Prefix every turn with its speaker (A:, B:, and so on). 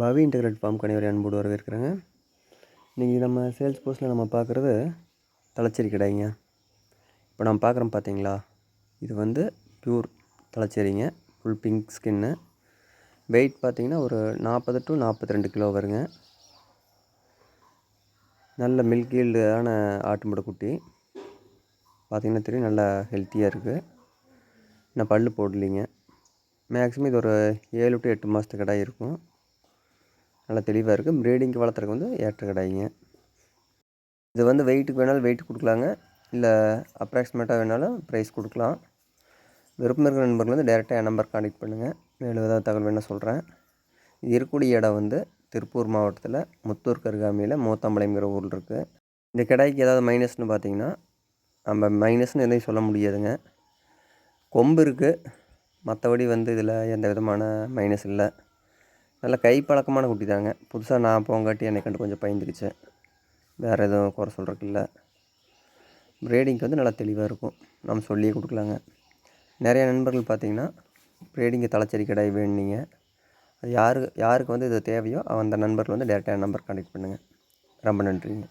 A: பவி integrate form கனிவரை அன்போடு வரவேற்கிறேங்க. இன்றைக்கி நம்ம சேல்ஸ் போஸ்ட்டில் நம்ம பார்க்குறது தலைச்சேரி கடாய்ங்க இப்போ நம்ம பார்க்குறோம் பார்த்தீங்களா இது வந்து ப்யூர் தலைச்சேரிங்க. ஃபுல் பிங்க் ஸ்கின்னு வெயிட் பார்த்தீங்கன்னா ஒரு நாற்பது டு நாற்பத்தி ரெண்டு கிலோ வருங்க. நல்ல மில்க் ஈல்டான ஆட்டுமுடை குட்டி. பார்த்திங்கன்னா தெரியும் நல்லா ஹெல்த்தியாக இருக்குது நான் பல் போடலிங்க. மேக்ஸிமம் இது ஒரு ஏழு டு எட்டு மாதத்து கடை இருக்கும். நல்லா தெளிவாக இருக்குது ப்ரீடிங்க்கு வளர்த்துறதுக்கு வந்து ஏற்ற கடாய்ங்க இது வந்து வெயிட்டுக்கு வேணாலும் வெயிட் கொடுக்கலாங்க. இல்லை அப்ராக்சிமேட்டாக வேணாலும் ப்ரைஸ் கொடுக்கலாம். விருப்பம் இருக்கிற நண்பர்கள் வந்து டேரெக்டாக என் நம்பர் காண்டக்ட் பண்ணுங்கள் மேலும் ஏதாவது தகவல் வேணால் சொல்கிறேன் இது இருக்கக்கூடிய இடம் வந்து திருப்பூர் மாவட்டத்தில் முத்தூர் கருகாமியில் மூத்தாம்பாளையங்கிற ஊரில் இருக்குது இந்த கிடாய்க்கு ஏதாவது மைனஸ்னு பார்த்தீங்கன்னா நம்ம மைனஸ்னு எதையும் சொல்ல முடியாதுங்க. கொம்பு இருக்குது மற்றபடி வந்து இதில் எந்த விதமான மைனஸ் இல்லை. நல்ல கை பழக்கமான குட்டி தாங்க. புதுசாக நான் போங்காட்டி என்னை கண்டு கொஞ்சம் பயந்துக்குச்சு வேறு எதுவும் குறை சொல்கிறதுக்கு இல்லை. ப்ரீடிங்க்கு வந்து நல்லா தெளிவாக இருக்கும். நம்ம சொல்லியே கொடுக்கலாங்க. நிறைய நண்பர்கள் பார்த்தீங்கன்னா ப்ரீடிங்கு தலைச்சரி கடை வேணுனீங்க அது யாருக்கு யாருக்கு வந்து இது தேவையோ அந்த நண்பர்கள் வந்து டேரெக்டாக நம்பர் கான்டெக்ட் பண்ணுங்கள் ரொம்ப நன்றிங்க.